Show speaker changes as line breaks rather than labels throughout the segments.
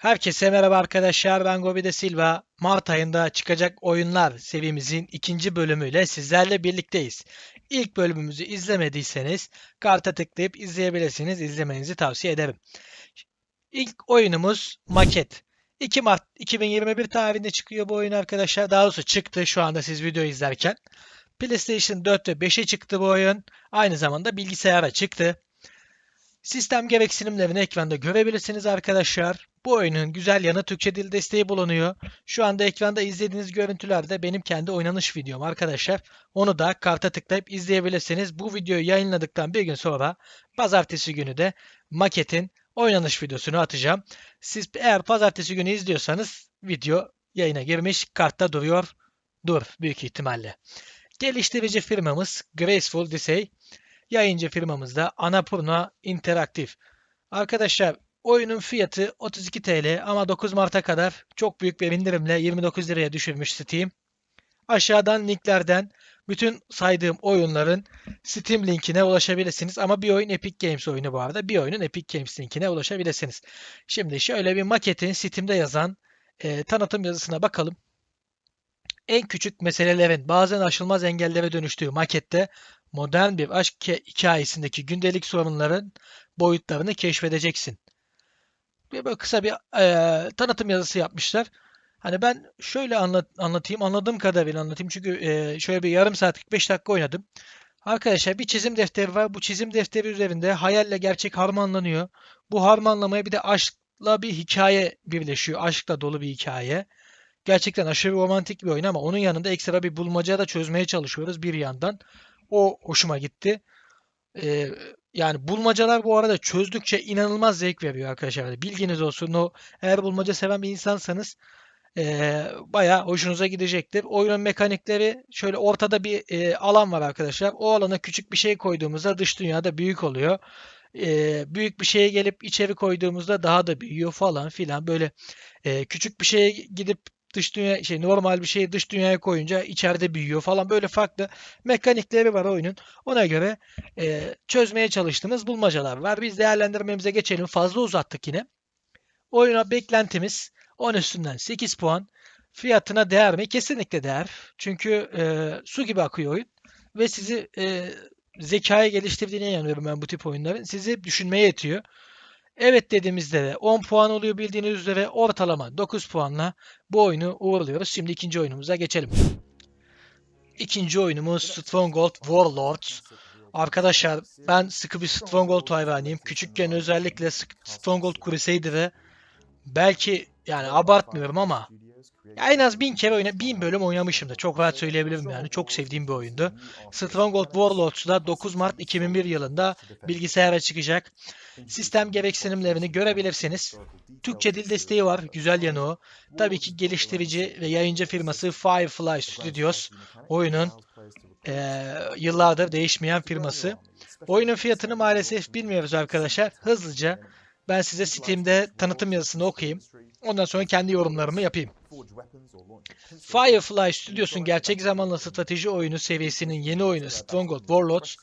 Herkese merhaba arkadaşlar. Ben Gobi de Silva. Mart ayında çıkacak oyunlar serimizin ikinci bölümüyle sizlerle birlikteyiz. İlk bölümümüzü izlemediyseniz karta tıklayıp izleyebilirsiniz. İzlemenizi tavsiye ederim. İlk oyunumuz Maket. 2 Mart 2021 tarihinde çıkıyor bu oyun arkadaşlar. Daha doğrusu çıktı şu anda siz video izlerken. PlayStation 4 ve 5'e çıktı bu oyun. Aynı zamanda bilgisayara çıktı. Sistem gereksinimlerini ekranda görebilirsiniz arkadaşlar. Bu oyunun güzel yanı Türkçe dil desteği bulunuyor. Şu anda ekranda izlediğiniz görüntüler de benim kendi oynanış videom arkadaşlar. Onu da karta tıklayıp izleyebilirsiniz. Bu videoyu yayınladıktan bir gün sonra pazartesi günü de maketin oynanış videosunu atacağım. Siz eğer pazartesi günü izliyorsanız video yayına girmiş kartta duruyor. Dur büyük ihtimalle. Geliştirici firmamız Graceful Disey. Yayıncı firmamız da Annapurna Interaktif. Arkadaşlar oyunun fiyatı 32 TL ama 9 Mart'a kadar çok büyük bir indirimle 29 liraya düşürmüş Steam. Aşağıdan linklerden bütün saydığım oyunların Steam linkine ulaşabilirsiniz. Ama bir oyun Epic Games oyunu bu arada. Bir oyunun Epic Games linkine ulaşabilirsiniz. Şimdi şöyle bir maketin Steam'de yazan e, tanıtım yazısına bakalım. En küçük meselelerin bazen aşılmaz engellere dönüştüğü makette modern bir aşk hikayesindeki gündelik sorunların boyutlarını keşfedeceksin. Bir böyle kısa bir e, tanıtım yazısı yapmışlar. Hani ben şöyle anlat, anlatayım, anladığım kadarıyla anlatayım. Çünkü e, şöyle bir yarım saat 45 dakika oynadım. Arkadaşlar bir çizim defteri var. Bu çizim defteri üzerinde hayalle gerçek harmanlanıyor. Bu harmanlamaya bir de aşkla bir hikaye birleşiyor. Aşkla dolu bir hikaye. Gerçekten aşırı romantik bir oyun ama onun yanında ekstra bir bulmaca da çözmeye çalışıyoruz bir yandan. O hoşuma gitti. Ee, yani bulmacalar bu arada çözdükçe inanılmaz zevk veriyor arkadaşlar. Bilginiz olsun. O eğer bulmaca seven bir insansanız ee, bayağı hoşunuza gidecektir. Oyunun mekanikleri şöyle ortada bir e, alan var arkadaşlar. O alana küçük bir şey koyduğumuzda dış dünyada büyük oluyor. Ee, büyük bir şeye gelip içeri koyduğumuzda daha da büyüyor falan filan. Böyle e, küçük bir şeye gidip dış dünya şey normal bir şeyi dış dünyaya koyunca içeride büyüyor falan böyle farklı mekanikleri var oyunun. Ona göre e, çözmeye çalıştığımız bulmacalar var. Biz değerlendirmemize geçelim. Fazla uzattık yine. Oyuna beklentimiz 10 üstünden 8 puan. Fiyatına değer mi? Kesinlikle değer. Çünkü e, su gibi akıyor oyun. Ve sizi e, zekayı geliştirdiğine inanıyorum ben bu tip oyunların. Sizi düşünmeye yetiyor. Evet dediğimizde de 10 puan oluyor bildiğiniz üzere ortalama 9 puanla bu oyunu uğurluyoruz. Şimdi ikinci oyunumuza geçelim. İkinci oyunumuz Stronghold Warlords. Arkadaşlar ben sıkı bir Stronghold hayranıyım. Küçükken özellikle Stronghold Crusader'ı belki yani abartmıyorum ama ya en az bin kere oyna, bin bölüm oynamışımdır. Çok rahat söyleyebilirim yani. Çok sevdiğim bir oyundu. Stronghold Warlords da 9 Mart 2001 yılında bilgisayara çıkacak. Sistem gereksinimlerini görebilirsiniz. Türkçe dil desteği var. Güzel yanı o. Tabii ki geliştirici ve yayıncı firması Firefly Studios. Oyunun eee, yıllardır değişmeyen firması. Oyunun fiyatını maalesef bilmiyoruz arkadaşlar. Hızlıca ben size Steam'de tanıtım yazısını okuyayım. Ondan sonra kendi yorumlarımı yapayım. Firefly Studios'un gerçek zamanlı strateji oyunu seviyesinin yeni oyunu Stronghold Warlords,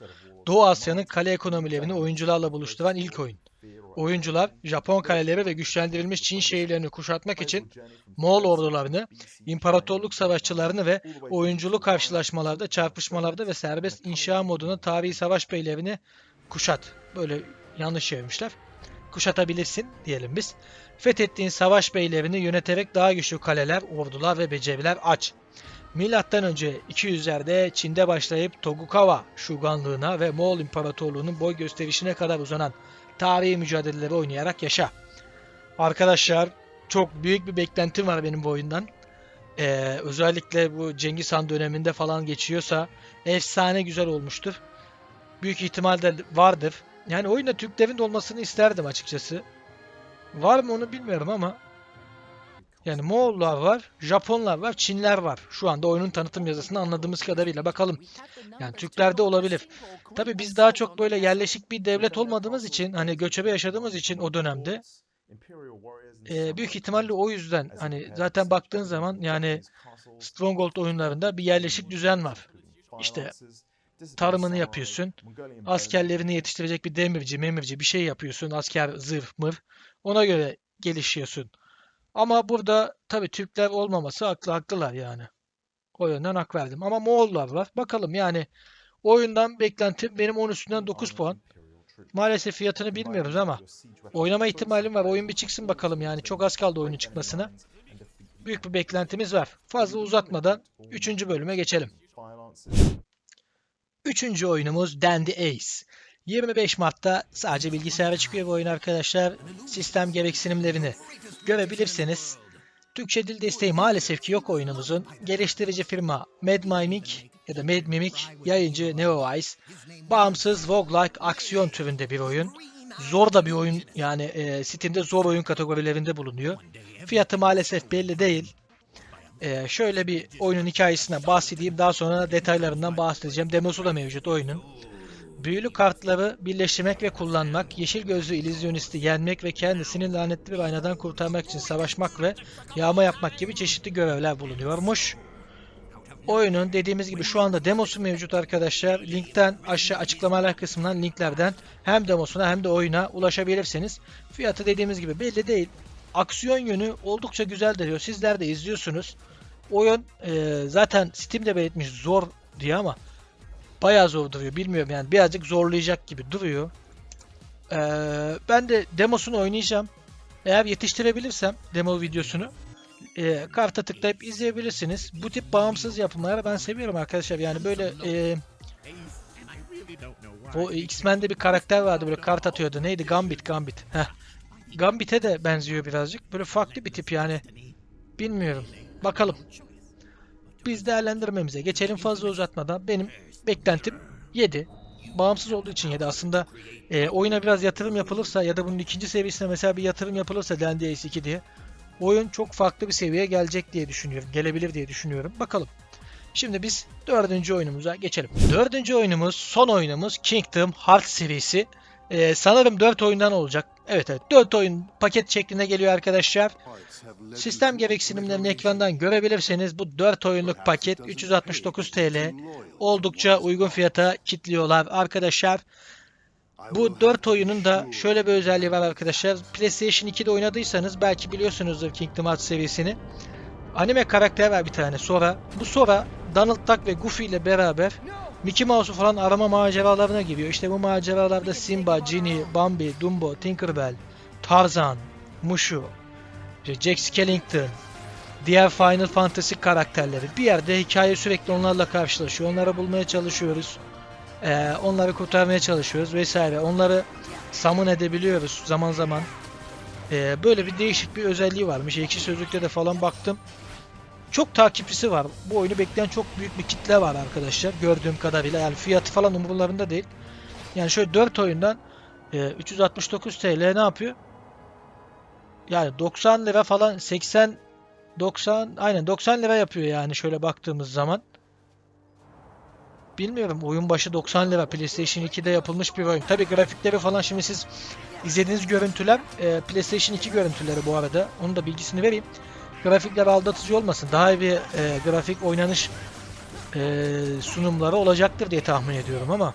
Doğu Asya'nın kale ekonomilerini oyuncularla buluşturan ilk oyun. Oyuncular, Japon kaleleri ve güçlendirilmiş Çin şehirlerini kuşatmak için Moğol ordularını, imparatorluk savaşçılarını ve oyunculu karşılaşmalarda, çarpışmalarda ve serbest inşa modunu tarihi savaş beylerini kuşat. Böyle yanlış çevirmişler. Kuşatabilirsin diyelim biz. Fethettiğin savaş beylerini yöneterek daha güçlü kaleler, ordular ve beceriler aç. Milattan önce 200'lerde Çin'de başlayıp Tokugawa şuganlığına ve Moğol İmparatorluğu'nun boy gösterişine kadar uzanan tarihi mücadeleleri oynayarak yaşa. Arkadaşlar çok büyük bir beklentim var benim bu oyundan. Ee, özellikle bu Cengiz Han döneminde falan geçiyorsa efsane güzel olmuştur. Büyük ihtimalle vardır. Yani oyunda Türklerin de olmasını isterdim açıkçası. Var mı onu bilmiyorum ama yani Moğollar var, Japonlar var, Çinler var. Şu anda oyunun tanıtım yazısını anladığımız kadarıyla bakalım. Yani Türklerde olabilir. Tabi biz daha çok böyle yerleşik bir devlet olmadığımız için hani göçebe yaşadığımız için o dönemde e, büyük ihtimalle o yüzden hani zaten baktığın zaman yani Stronghold oyunlarında bir yerleşik düzen var. İşte tarımını yapıyorsun. Askerlerini yetiştirecek bir demirci, memirci bir şey yapıyorsun. Asker zırh, mır. Ona göre gelişiyorsun. Ama burada tabii Türkler olmaması haklı haklılar yani. O yönden hak verdim. Ama Moğollar var. Bakalım yani oyundan beklentim benim 10 üstünden 9 puan. Maalesef fiyatını bilmiyoruz ama oynama ihtimalim var. Oyun bir çıksın bakalım yani. Çok az kaldı oyunun çıkmasına. Büyük bir beklentimiz var. Fazla uzatmadan 3. bölüme geçelim. Üçüncü oyunumuz Dandy Ace. 25 Mart'ta sadece bilgisayara çıkıyor bu oyun arkadaşlar. Sistem gereksinimlerini görebilirsiniz. Türkçe dil desteği maalesef ki yok oyunumuzun. Geliştirici firma Mad Mimic ya da Mad Mimic, yayıncı NeoWise. Bağımsız roguelike aksiyon türünde bir oyun. Zor da bir oyun yani e, Steam'de zor oyun kategorilerinde bulunuyor. Fiyatı maalesef belli değil. E, şöyle bir oyunun hikayesinden bahsedeyim. Daha sonra detaylarından bahsedeceğim. Demosu da mevcut oyunun. Büyülü kartları birleştirmek ve kullanmak, yeşil gözlü illüzyonisti yenmek ve kendisini lanetli bir aynadan kurtarmak için savaşmak ve yağma yapmak gibi çeşitli görevler bulunuyormuş. Oyunun dediğimiz gibi şu anda demosu mevcut arkadaşlar. Linkten aşağı açıklamalar kısmından linklerden hem demosuna hem de oyuna ulaşabilirsiniz. Fiyatı dediğimiz gibi belli değil. Aksiyon yönü oldukça güzel diyor. Sizler de izliyorsunuz. Oyun e, zaten Steam'de belirtmiş zor diye ama bayağı zor duruyor. Bilmiyorum yani birazcık zorlayacak gibi duruyor. E, ben de demosunu oynayacağım. Eğer yetiştirebilirsem demo videosunu e, karta tıklayıp izleyebilirsiniz. Bu tip bağımsız yapımları ben seviyorum arkadaşlar. Yani böyle e, o X-Men'de bir karakter vardı böyle kart atıyordu. Neydi? Gambit, Gambit. Heh. Gambit'e de benziyor birazcık. Böyle farklı bir tip yani. Bilmiyorum. Bakalım. Biz değerlendirmemize geçelim fazla uzatmadan. Benim beklentim 7. Bağımsız olduğu için 7. Aslında e, oyuna biraz yatırım yapılırsa ya da bunun ikinci seviyesine mesela bir yatırım yapılırsa Dandy Ace 2 diye oyun çok farklı bir seviyeye gelecek diye düşünüyorum. Gelebilir diye düşünüyorum. Bakalım. Şimdi biz dördüncü oyunumuza geçelim. Dördüncü oyunumuz, son oyunumuz Kingdom Hearts serisi. Ee, sanırım 4 oyundan olacak. Evet evet 4 oyun paket şeklinde geliyor arkadaşlar. Sistem gereksinimlerini ekrandan görebilirseniz bu 4 oyunluk paket 369 TL. Oldukça uygun fiyata kitliyorlar arkadaşlar. Bu 4 oyunun da şöyle bir özelliği var arkadaşlar. PlayStation 2'de oynadıysanız belki biliyorsunuzdur Kingdom Hearts serisini. Anime karakter var bir tane Sora. Bu Sora Donald Duck ve Goofy ile beraber Mickey Mouse'u falan arama maceralarına giriyor. İşte bu maceralarda Simba, Ginny, Bambi, Dumbo, Tinkerbell, Tarzan, Mushu, Jack Skellington, diğer Final Fantasy karakterleri. Bir yerde hikaye sürekli onlarla karşılaşıyor. Onları bulmaya çalışıyoruz. Ee, onları kurtarmaya çalışıyoruz vesaire. Onları summon edebiliyoruz zaman zaman. Ee, böyle bir değişik bir özelliği varmış. Ekşi Sözlük'te de falan baktım. Çok takipçisi var. Bu oyunu bekleyen çok büyük bir kitle var arkadaşlar. Gördüğüm kadarıyla. Yani fiyatı falan umurlarında değil. Yani şöyle 4 oyundan e, 369 TL ne yapıyor? Yani 90 lira falan 80 90 aynen 90 lira yapıyor yani şöyle baktığımız zaman. Bilmiyorum oyun başı 90 lira PlayStation 2'de yapılmış bir oyun. Tabi grafikleri falan şimdi siz izlediğiniz görüntüler e, PlayStation 2 görüntüleri bu arada. Onun da bilgisini vereyim. Grafikler aldatıcı olmasın. Daha iyi bir e, grafik oynanış e, sunumları olacaktır diye tahmin ediyorum ama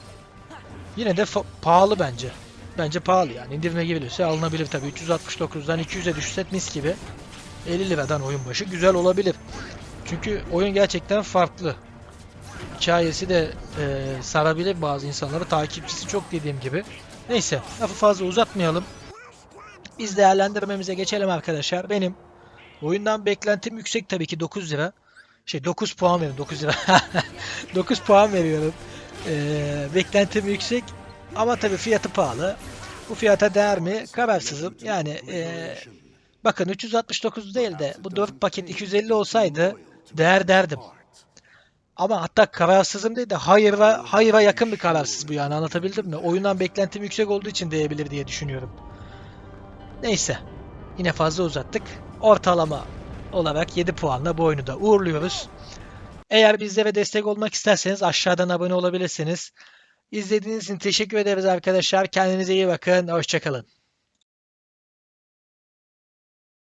yine de pahalı bence. Bence pahalı yani. İndirime girilirse alınabilir tabi. 369'dan 200'e düşse mis gibi. 50 liradan oyun başı güzel olabilir. Çünkü oyun gerçekten farklı. Hikayesi de e, sarabilir bazı insanları. Takipçisi çok dediğim gibi. Neyse lafı fazla uzatmayalım. Biz değerlendirmemize geçelim arkadaşlar. Benim oyundan beklentim yüksek tabii ki 9 lira. Şey 9 puan veriyorum 9 lira. 9 puan veriyorum. E, beklentim yüksek. Ama tabii fiyatı pahalı. Bu fiyata değer mi? Kararsızım. Yani e, bakın 369 değil de bu 4 paket 250 olsaydı değer derdim. Ama hatta kararsızım değil de hayıra, hayıra yakın bir kararsız bu yani anlatabildim mi? Oyundan beklentim yüksek olduğu için değebilir diye düşünüyorum. Neyse. Yine fazla uzattık. Ortalama olarak 7 puanla bu oyunu da uğurluyoruz. Eğer bizlere destek olmak isterseniz aşağıdan abone olabilirsiniz. İzlediğiniz için teşekkür ederiz arkadaşlar. Kendinize iyi bakın. Hoşçakalın.